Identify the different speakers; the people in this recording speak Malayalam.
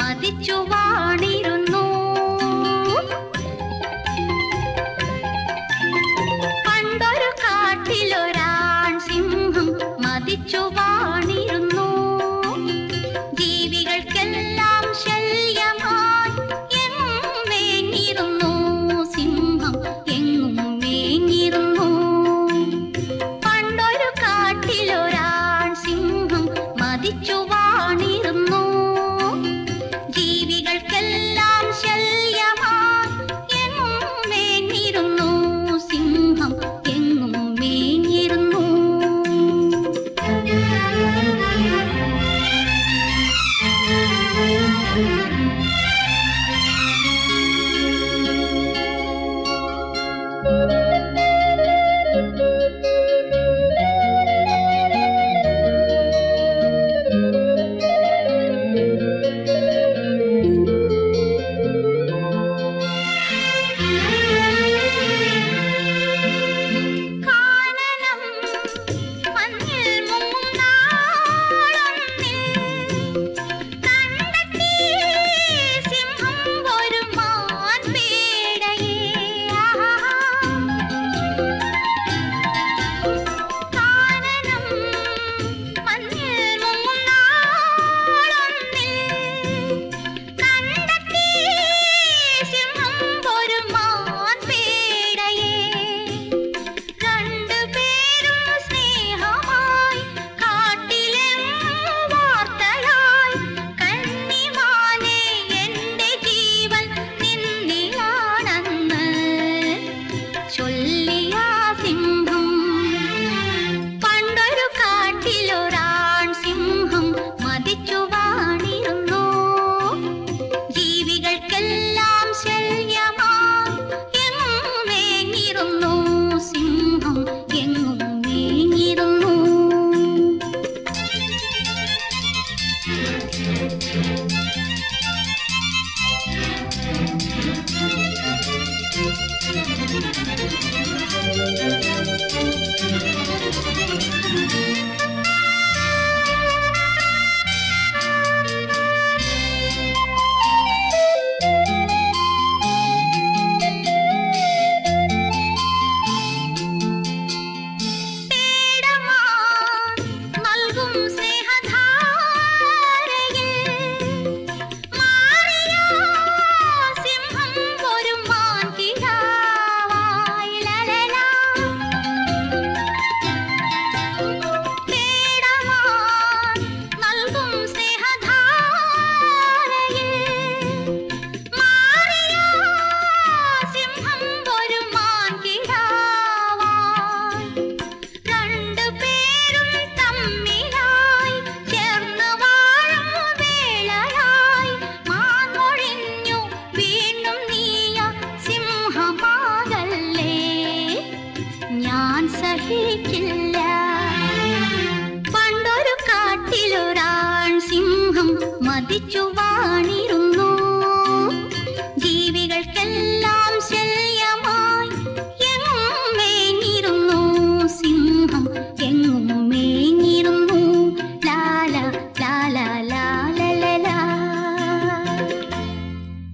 Speaker 1: மதிச்சுவானே Música ഞാൻ സഹിക്കില്ല പണ്ടൊരു കാട്ടിലൊരാൺ സിംഹം മതിച്ചു വാണിരുന്നു.